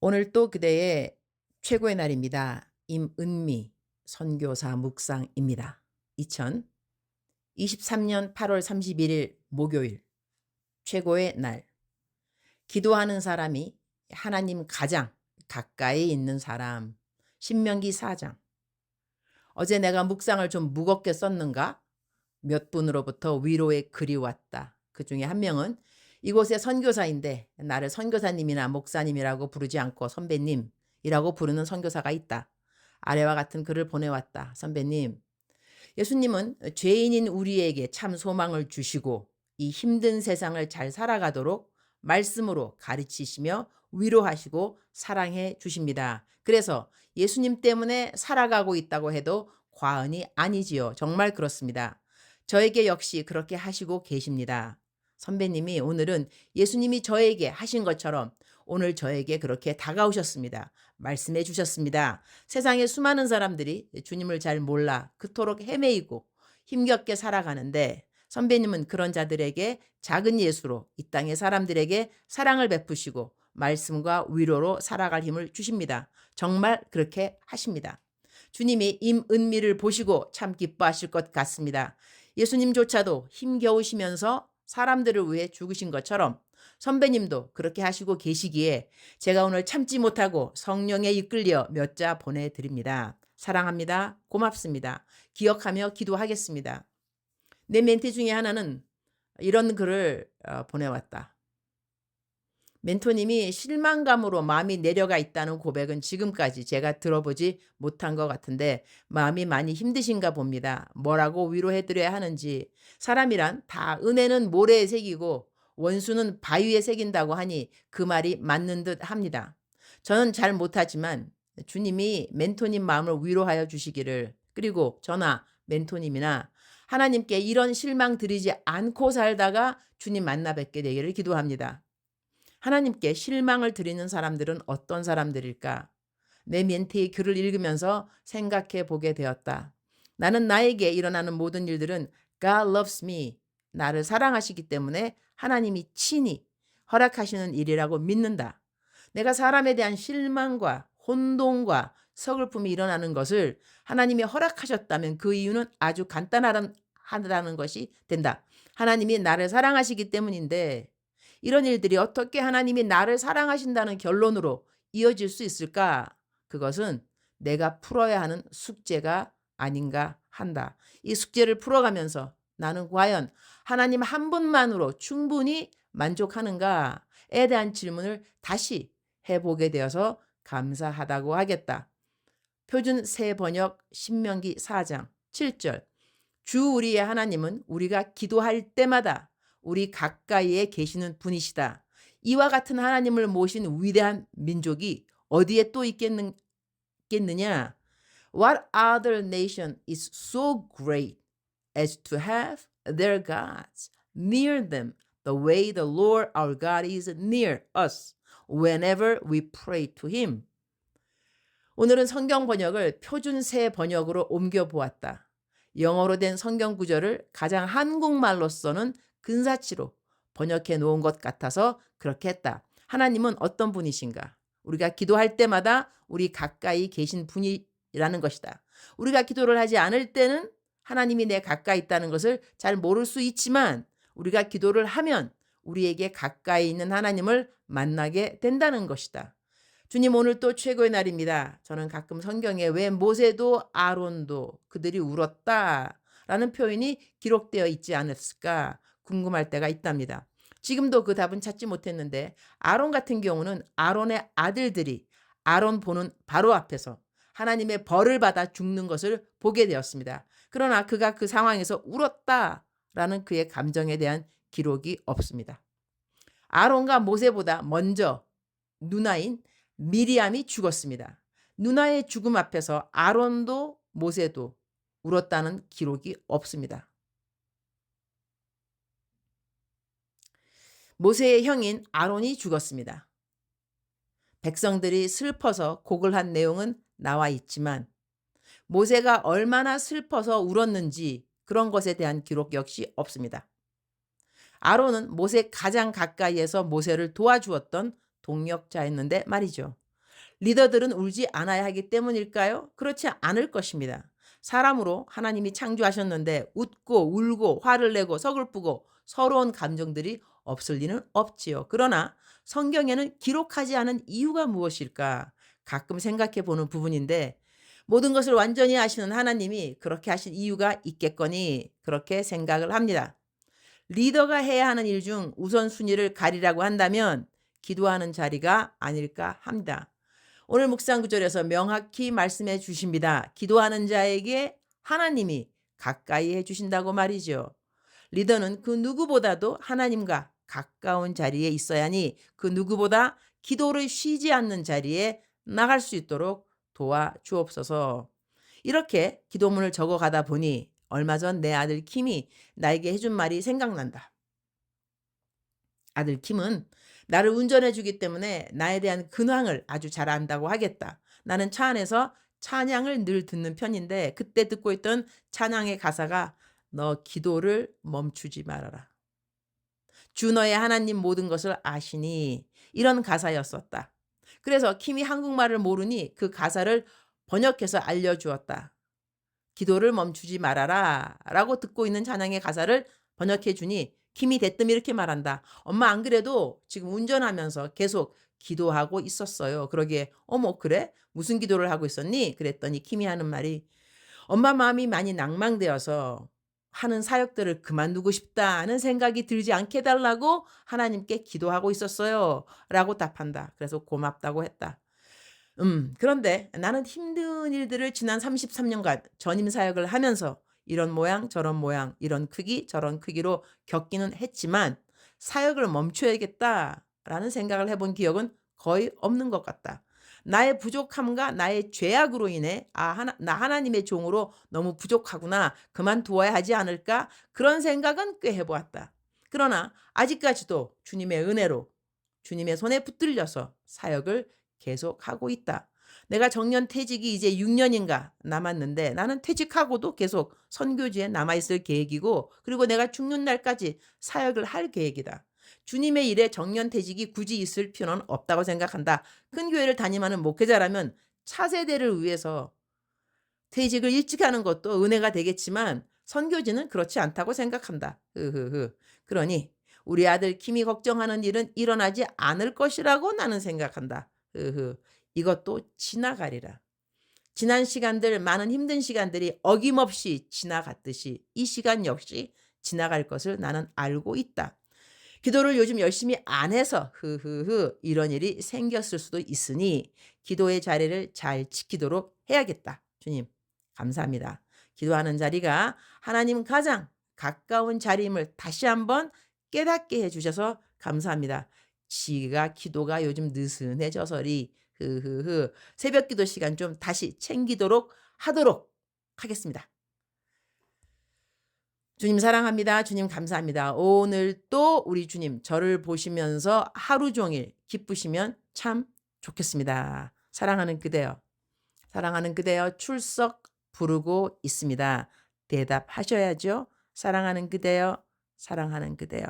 오늘 또 그대의 최고의 날입니다. 임은미 선교사 묵상입니다. 2023년 8월 31일 목요일 최고의 날 기도하는 사람이 하나님 가장 가까이 있는 사람 신명기 4장 어제 내가 묵상을 좀 무겁게 썼는가? 몇 분으로부터 위로의 글이 왔다. 그 중에 한 명은 이곳의 선교사인데 나를 선교사님이나 목사님이라고 부르지 않고 선배님이라고 부르는 선교사가 있다. 아래와 같은 글을 보내왔다. 선배님, 예수님은 죄인인 우리에게 참 소망을 주시고 이 힘든 세상을 잘 살아가도록 말씀으로 가르치시며 위로하시고 사랑해 주십니다. 그래서 예수님 때문에 살아가고 있다고 해도 과언이 아니지요. 정말 그렇습니다. 저에게 역시 그렇게 하시고 계십니다. 선배님이 오늘은 예수님이 저에게 하신 것처럼 오늘 저에게 그렇게 다가오셨습니다. 말씀해 주셨습니다. 세상에 수많은 사람들이 주님을 잘 몰라 그토록 헤매이고 힘겹게 살아가는데 선배님은 그런 자들에게 작은 예수로 이 땅의 사람들에게 사랑을 베푸시고 말씀과 위로로 살아갈 힘을 주십니다. 정말 그렇게 하십니다. 주님이 임은미를 보시고 참 기뻐하실 것 같습니다. 예수님조차도 힘겨우시면서 사람들을 위해 죽으신 것처럼 선배님도 그렇게 하시고 계시기에 제가 오늘 참지 못하고 성령에 이끌려 몇 자 보내드립니다. 사랑합니다. 고맙습니다. 기억하며 기도하겠습니다. 내 멘트 중에 하나는 이런 글을 어, 보내왔다. 멘토님이 실망감으로 마음이 내려가 있다는 고백은 지금까지 제가 들어보지 못한 것 같은데 마음이 많이 힘드신가 봅니다. 뭐라고 위로해드려야 하는지 사람이란 다 은혜는 모래에 새기고 원수는 바위에 새긴다고 하니 그 말이 맞는 듯 합니다. 저는 잘 못하지만 주님이 멘토님 마음을 위로하여 주시기를 그리고 저나 멘토님이나 하나님께 이런 실망 드리지 않고 살다가 주님 만나 뵙게 되기를 기도합니다. 하나님께 실망을 드리는 사람들은 어떤 사람들일까? 내 멘트의 글을 읽으면서 생각해 보게 되었다. 나는 나에게 일어나는 모든 일들은 God loves me. 나를 사랑하시기 때문에 하나님이 친히 허락하시는 일이라고 믿는다. 내가 사람에 대한 실망과 혼동과 서글픔이 일어나는 것을 하나님이 허락하셨다면 그 이유는 아주 간단하다는 것이 된다. 하나님이 나를 사랑하시기 때문인데 이런 일들이 어떻게 하나님이 나를 사랑하신다는 결론으로 이어질 수 있을까? 그것은 내가 풀어야 하는 숙제가 아닌가 한다. 이 숙제를 풀어가면서 나는 과연 하나님 한 분만으로 충분히 만족하는가에 대한 질문을 다시 해보게 되어서 감사하다고 하겠다. 표준 새 번역 신명기 4장 7절 주 우리의 하나님은 우리가 기도할 때마다 우리 가까이에 계시는 분이시다. 이와 같은 하나님을 모신 위대한 민족이 어디에 또 있겠느, 냐 What other nation is so great as to have their gods near them the way the Lord our God is near us whenever we pray to him? 오늘은 성경 번역을 표준 새 번역으로 옮겨 보았다. 영어로 된 성경 구절을 가장 한국말로서는 근사치로 번역해 놓은 것 같아서 그렇게 했다. 하나님은 어떤 분이신가? 우리가 기도할 때마다 우리 가까이 계신 분이라는 것이다. 우리가 기도를 하지 않을 때는 하나님이 내 가까이 있다는 것을 잘 모를 수 있지만 우리가 기도를 하면 우리에게 가까이 있는 하나님을 만나게 된다는 것이다. 주님 오늘 또 최고의 날입니다. 저는 가끔 성경에 왜 모세도 아론도 그들이 울었다 라는 표현이 기록되어 있지 않았을까 궁금할 때가 있답니다. 지금도 그 답은 찾지 못했는데 아론 같은 경우는 아론의 아들들이 아론 보는 바로 앞에서 하나님의 벌을 받아 죽는 것을 보게 되었습니다. 그러나 그가 그 상황에서 울었다라는 그의 감정에 대한 기록이 없습니다. 아론과 모세보다 먼저 누나인 미리암이 죽었습니다. 누나의 죽음 앞에서 아론도 모세도 울었다는 기록이 없습니다. 모세의 형인 아론이 죽었습니다. 백성들이 슬퍼서 곡을 한 내용은 나와 있지만 모세가 얼마나 슬퍼서 울었는지 그런 것에 대한 기록 역시 없습니다. 아론은 모세 가장 가까이에서 모세를 도와주었던 동력자였는데 말이죠. 리더들은 울지 않아야 하기 때문일까요? 그렇지 않을 것입니다. 사람으로 하나님이 창조하셨는데 웃고 울고 화를 내고 서글프고 서러운 감정들이 없을 리는 없지요. 그러나 성경에는 기록하지 않은 이유가 무엇일까? 가끔 생각해 보는 부분인데 모든 것을 완전히 아시는 하나님이 그렇게 하신 이유가 있겠거니 그렇게 생각을 합니다. 리더가 해야 하는 일 중 우선순위를 가리라고 한다면 기도하는 자리가 아닐까 합니다. 오늘 묵상 구절에서 명확히 말씀해 주십니다. 기도하는 자에게 하나님이 가까이 해 주신다고 말이죠. 리더는 그 누구보다도 하나님과 가까운 자리에 있어야 하니 그 누구보다 기도를 쉬지 않는 자리에 나갈 수 있도록 도와 주옵소서. 이렇게 기도문을 적어 가다 보니 얼마 전 내 아들 킴이 나에게 해준 말이 생각난다. 아들 킴은 나를 운전해 주기 때문에 나에 대한 근황을 아주 잘 안다고 하겠다. 나는 차 안에서 찬양을 늘 듣는 편인데 그때 듣고 있던 찬양의 가사가 너 기도를 멈추지 말아라. 주 너의 하나님 모든 것을 아시니 이런 가사였었다. 그래서 킴이 한국말을 모르니 그 가사를 번역해서 알려주었다. 기도를 멈추지 말아라 라고 듣고 있는 찬양의 가사를 번역해 주니 킴이 대뜸 이렇게 말한다. 엄마 안 그래도 지금 운전하면서 계속 기도하고 있었어요. 그러기에 어머 그래? 무슨 기도를 하고 있었니? 그랬더니 킴이 하는 말이 엄마 마음이 많이 낭망되어서 하는 사역들을 그만두고 싶다는 생각이 들지 않게 해달라고 하나님께 기도하고 있었어요. 라고 답한다. 그래서 고맙다고 했다. 음, 그런데 나는 힘든 일들을 지난 33년간 전임 사역을 하면서 이런 모양, 저런 모양, 이런 크기, 저런 크기로 겪기는 했지만 사역을 멈춰야겠다라는 생각을 해본 기억은 거의 없는 것 같다. 나의 부족함과 나의 죄악으로 인해 아 하나, 나 하나님의 종으로 너무 부족하구나 그만두어야 하지 않을까 그런 생각은 꽤 해보았다. 그러나 아직까지도 주님의 은혜로 주님의 손에 붙들려서 사역을 계속하고 있다. 내가 정년 퇴직이 이제 6년인가 남았는데 나는 퇴직하고도 계속 선교지에 남아있을 계획이고 그리고 내가 죽는 날까지 사역을 할 계획이다. 주님의 일에 정년 퇴직이 굳이 있을 필요는 없다고 생각한다. 큰 교회를 다니는 목회자라면 차세대를 위해서 퇴직을 일찍 하는 것도 은혜가 되겠지만 선교지는 그렇지 않다고 생각한다. 흐흐흐. 그러니 우리 아들 김이 걱정하는 일은 일어나지 않을 것이라고 나는 생각한다. 흐흐. 이것도 지나가리라. 지난 시간들 많은 힘든 시간들이 어김없이 지나갔듯이 이 시간 역시 지나갈 것을 나는 알고 있다. 기도를 요즘 열심히 안 해서 흐흐흐 이런 일이 생겼을 수도 있으니 기도의 자리를 잘 지키도록 해야겠다. 주님 감사합니다. 기도하는 자리가 하나님 가장 가까운 자리임을 다시 한번 깨닫게 해주셔서 감사합니다. 지가 기도가 요즘 느슨해져서리 흐흐흐 새벽 기도 시간 좀 다시 챙기도록 하도록 하겠습니다. 주님 사랑합니다. 주님 감사합니다. 오늘 또 우리 주님 저를 보시면서 하루 종일 기쁘시면 참 좋겠습니다. 사랑하는 그대여. 사랑하는 그대여 출석 부르고 있습니다. 대답하셔야죠. 사랑하는 그대여. 사랑하는 그대여.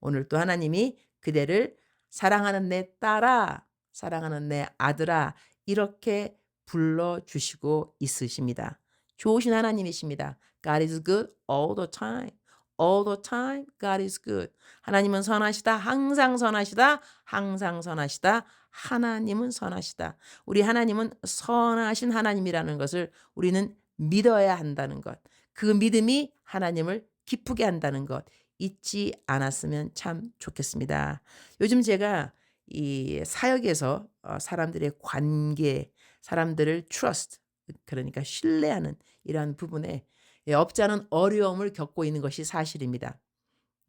오늘 또 하나님이 그대를 사랑하는 내 딸아, 사랑하는 내 아들아 이렇게 불러 주시고 있으십니다. 좋으신 하나님이십니다. God is good all the time. All the time, God is good. 하나님은 선하시다. 항상 선하시다. 항상 선하시다. 하나님은 선하시다. 우리 하나님은 선하신 하나님이라는 것을 우리는 믿어야 한다는 것. 그 믿음이 하나님을 기쁘게 한다는 것. 잊지 않았으면 참 좋겠습니다. 요즘 제가 이 사역에서 어, 사람들의 관계, 사람들을 trust, 그러니까 신뢰하는 이러한 부분에 예, 업자는 어려움을 겪고 있는 것이 사실입니다.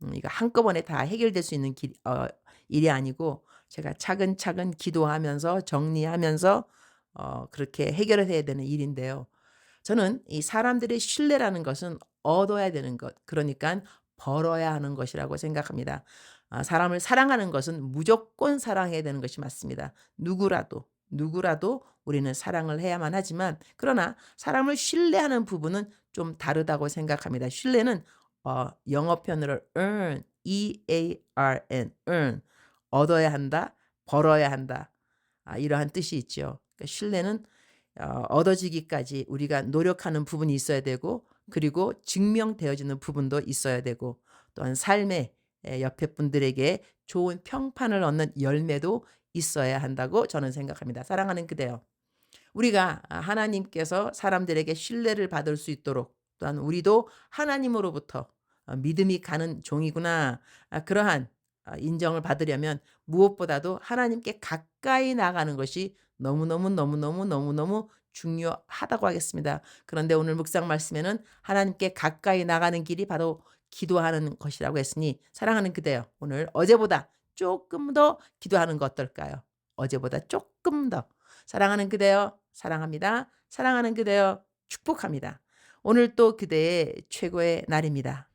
음, 이거 한꺼번에 다 해결될 수 있는 길, 어, 일이 아니고 제가 차근차근 기도하면서 정리하면서 어, 그렇게 해결을 해야 되는 일인데요. 저는 이 사람들의 신뢰라는 것은 얻어야 되는 것, 그러니까 벌어야 하는 것이라고 생각합니다. 아, 사람을 사랑하는 것은 무조건 사랑해야 되는 것이 맞습니다. 누구라도 누구라도 우리는 사랑을 해야만 하지만 그러나 사람을 신뢰하는 부분은 좀 다르다고 생각합니다. 신뢰는 어, 영어 편으로 earn, e a r n, earn 얻어야 한다, 벌어야 한다. 아, 이러한 뜻이 있죠. 그러니까 신뢰는 어, 얻어지기까지 우리가 노력하는 부분이 있어야 되고 그리고 증명되어지는 부분도 있어야 되고 또한 삶의 에, 옆에 분들에게 좋은 평판을 얻는 열매도 있어야 한다고 저는 생각합니다. 사랑하는 그대요. 우리가 아, 하나님께서 사람들에게 신뢰를 받을 수 있도록 또한 우리도 하나님으로부터 어, 믿음이 가는 종이구나. 아, 그러한 아, 인정을 받으려면 무엇보다도 하나님께 가까이 나가는 것이 너무너무 너무너무 너무너무 중요하다고 하겠습니다. 그런데 오늘 묵상 말씀에는 하나님께 가까이 나가는 길이 바로 기도하는 것이라고 했으니 사랑하는 그대요. 오늘 어제보다 조금 더 기도하는 거 어떨까요? 어제보다 조금 더 사랑하는 그대요. 사랑합니다. 사랑하는 그대요. 축복합니다. 오늘 또 그대의 최고의 날입니다.